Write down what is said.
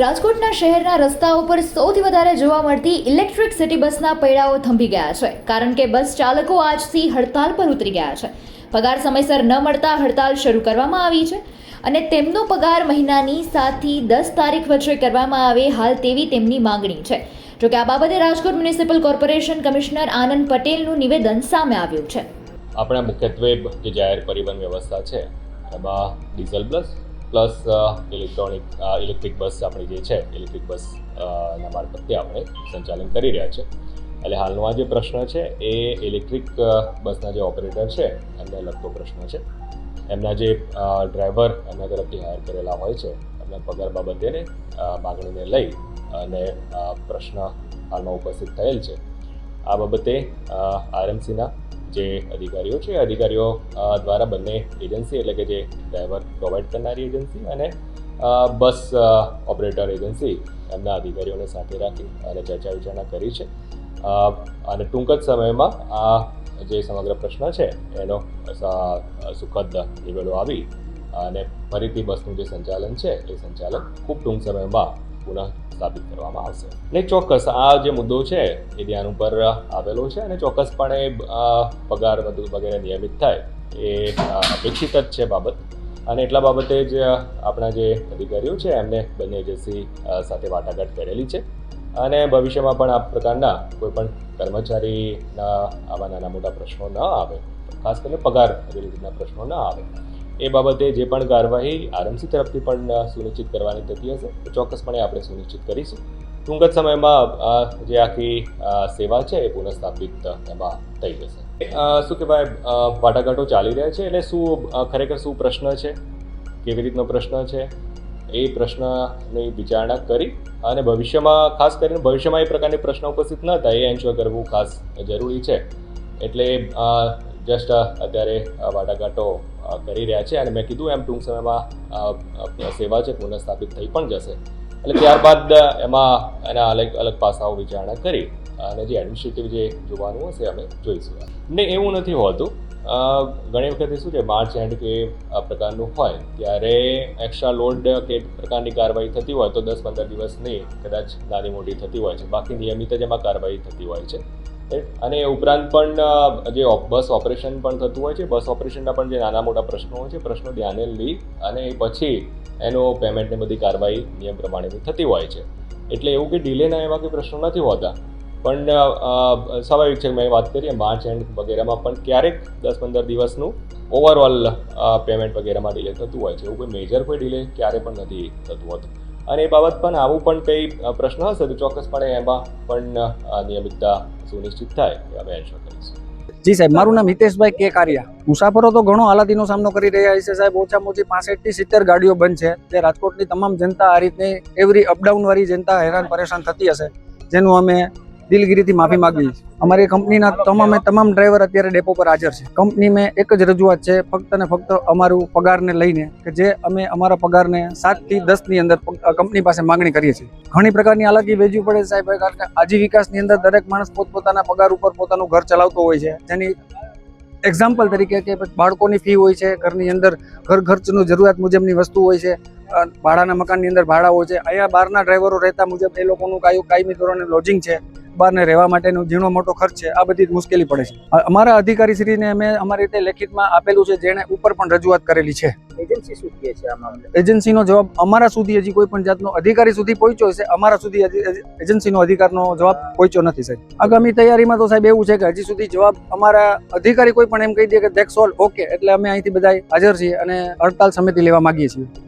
રાજકોટના શહેરના રસ્તાઓ પર સૌથી વધારે જોવા મળતી ઇલેક્ટ્રિક સિટી બસના પૈડાઓ થંભી ગયા છે. કારણ કે બસ ચાલકો આજથી હડતાલ પર ઉતરી ગયા છે. પગાર સમયસર ન મળતા હડતાલ શરૂ કરવામાં આવી છે અને તેમનો પગાર મહિનાની સાતથી દસ તારીખ વચ્ચે કરવામાં આવે હાલ તેવી તેમની માંગણી છે. જોકે આ બાબતે Rajkot municipal corporation commissioner Anand પટેલનું નિવેદન સામે આવ્યું છે. આપણા મુખ્યત્વે જે જાહેર પરિવહન વ્યવસ્થા છે, એમાં diesel bus plus electronic electric bus આપણી જે છે ઇલેક્ટ્રિક બસ ના મારફતે આપણે સંચાલન કરી રહ્યા છે. એટલે હાલનો આ જે પ્રશ્ન છે, એ ઇલેક્ટ્રિક બસના જે ઓપરેટર છે, એમને લગતો પ્રશ્ન છે. એમના જે ડ્રાઈવર એમના તરફથી હાયર કરેલા હોય છે, એમના પગાર બાબતેને માગણીને લઈ અને પ્રશ્ન હાલમાં ઉપસ્થિત થયેલ છે. આ બાબતે આરએમસીના જે અધિકારીઓ છે અધિકારીઓ દ્વારા બંને એજન્સી એટલે કે જે ડ્રાઈવર પ્રોવાઈડ કરનારી એજન્સી અને બસ ઓપરેટર એજન્સી એમના અધિકારીઓને સાથે રાખી અને ચર્ચા વિચારણા કરી છે. અને ટૂંક જ સમયમાં આ જે સમગ્ર પ્રશ્ન છે, એનો સુખદ નિવેડો આવી અને ફરીથી બસનું જે સંચાલન છે, એ સંચાલન ખૂબ ટૂંક સમયમાં પુનઃ સ્થાપિત કરવામાં આવશે. ને ચોક્કસ, આ જે મુદ્દો છે એ ધ્યાન ઉપર આવેલો છે અને ચોક્કસપણે પગાર વગેરે નિયમિત થાય એ અપેક્ષિત જ છે બાબત. અને એટલા બાબતે જ આપણા જે અધિકારીઓ છે એમને બંને એજન્સી સાથે વાટાઘાટ કરેલી છે. અને ભવિષ્યમાં પણ આ પ્રકારના કોઈ પણ કર્મચારીના આવા નાના મોટા પ્રશ્નો ન આવે. ખાસ કરીને પગાર રિલેટેડના પ્રશ્નો ન આવે. એ બાબતે જે પણ કાર્યવાહી આરએમસી તરફથી પણ સુનિશ્ચિત કરવાની થતી હશે, તો ચોક્કસપણે આપણે સુનિશ્ચિત કરીશું. ટૂંક જ સમયમાં જે આખી સેવા છે એ પુનઃસ્થાપિત એમાં થઈ જશે. શું કહેવાય વાટાઘાટો ચાલી રહ્યા છે? એટલે શું ખરેખર શું પ્રશ્ન છે? કેવી રીતનો પ્રશ્ન છે? એ પ્રશ્નની વિચારણા કરી અને ભવિષ્યમાં, ખાસ કરીને ભવિષ્યમાં એ પ્રકારની પ્રશ્ન ઉપસ્થિત ન થાય, એ એન્શ્યોર કરવું ખાસ જરૂરી છે. એટલે જસ્ટ અત્યારે વાટાઘાટો કરી રહ્યા છે અને મેં કીધું એમ ટૂંક સમયમાં સેવા છે, પુનઃસ્થાપિત થઈ પણ જશે. એટલે ત્યારબાદ એમાં એના અલગ અલગ પાસાઓ વિચારણા કરી અને જે એડમિનિસ્ટ્રેટિવ જે જોવાનું હશે, અમે જોઈશું. ને એવું નથી હોતું. ઘણી વખતે શું છે માર્ચ એન્ડ કે આ પ્રકારનું હોય, ત્યારે એક્સ્ટ્રા લોડ કે પ્રકારની કાર્યવાહી થતી હોય, તો દસ પંદર દિવસની કદાચ નાની મોટી થતી હોય છે. બાકી નિયમિત જ એમાં કાર્યવાહી થતી હોય છે. અને એ ઉપરાંત પણ જે બસ ઓપરેશન પણ થતું હોય છે, બસ ઓપરેશનના પણ જે નાના મોટા પ્રશ્નો હોય છે, પ્રશ્નો ધ્યાને લઈ અને પછી એનો પેમેન્ટને બધી કાર્યવાહી નિયમ પ્રમાણેની થતી હોય છે. એટલે એવું કે ડિલેના એવા કોઈ પ્રશ્નો નથી હોતા. પણ સ્વાભાવિક છે મેં વાત કરી માર્ચ એન્ડ વગેરેમાં પણ ક્યારેક દસ પંદર દિવસનું ઓવરઓલ પેમેન્ટ વગેરેમાં ડિલે થતું હોય છે. એવું કોઈ મેજર કોઈ ડિલે ક્યારે પણ નથી થતું હોતું. અને એ બાબત પણ આવું પણ કંઈ પ્રશ્ન હશે તો ચોક્કસપણે એમાં પણ નિયમિતતા સુનિશ્ચિત થાય એ અમે કરીશું જી સાહેબ, મારું નામ હિતેશભાઈ કે કારિયા. મુસાફરો તો ઘણો હાલાતીનો સામનો કરી રહ્યા છે સાહેબ. ઓછામાં ઓછી પાસઠથી સિત્તેર ગાડીઓ બંધ છે, જે રાજકોટની તમામ જનતા આ રીતની એવરી અપડાઉન વાળી જનતા હેરાન પરેશાન થતી હશે. જેનું અમે દિલગીરીથી માફી માગવી અમારી કંપનીના તમામે તમામ ડ્રાઈવર અત્યારે ડેપો પર હાજર છે. કંપની મેં એક જ રજૂઆત છે, ફક્ત ને ફક્ત અમારું પગારને લઈને કે જે અમે અમારા પગારને સાતથી દસની અંદર કંપની પાસે માંગણી કરીએ છીએ. ઘણી પ્રકારની અલગી વેચવી પડે સાહેબ, કારણ કે આજીવિકાસની અંદર દરેક માણસ પોતપોતાના પગાર ઉપર પોતાનું ઘર ચલાવતો હોય છે. જેની એક્ઝામ્પલ તરીકે કે બાળકોની ફી હોય છે, ઘરની અંદર ઘર ખર્ચનું જરૂરિયાત મુજબની વસ્તુ હોય છે ભાડાના મકાનની અંદર ભાડા હોય છે. અહીંયા બહારના ડ્રાઈવરો રહેતા મુજબ એ લોકોનું કાયું કાયમી ધોરણે લોજિંગ છે. બહારને રહેવા માટેનો ઝીણો મોટો ખર્ચ છે આ બધી જ મુશ્કેલી પડે છે. અમારા અધિકારી શ્રીને અમે અમારી રીતે લેખિતમાં આપેલું છે જેણે ઉપર પણ રજૂઆત કરેલી છે. એજન્સી શું કહે છે આ મામલે એજન્સીનો જવાબ અમારા સુધી હજી કોઈ પણ જાતનો અધિકારી સુધી પહોંચ્યો છે અમારા સુધી એજન્સીનો અધિકારનો જવાબ પહોંચ્યો નથી સાહેબ. આગામી તૈયારીમાં તો સાહેબ એવું છે કે હજી સુધી જવાબ અમારા અધિકારી કોઈ પણ એમ કહી દે કે દેખ સોલ ઓકે એટલે અમે અહીંથી બધા હાજર છીએ અને હડતાલ સમિતિ લેવા માંગીએ છીએ.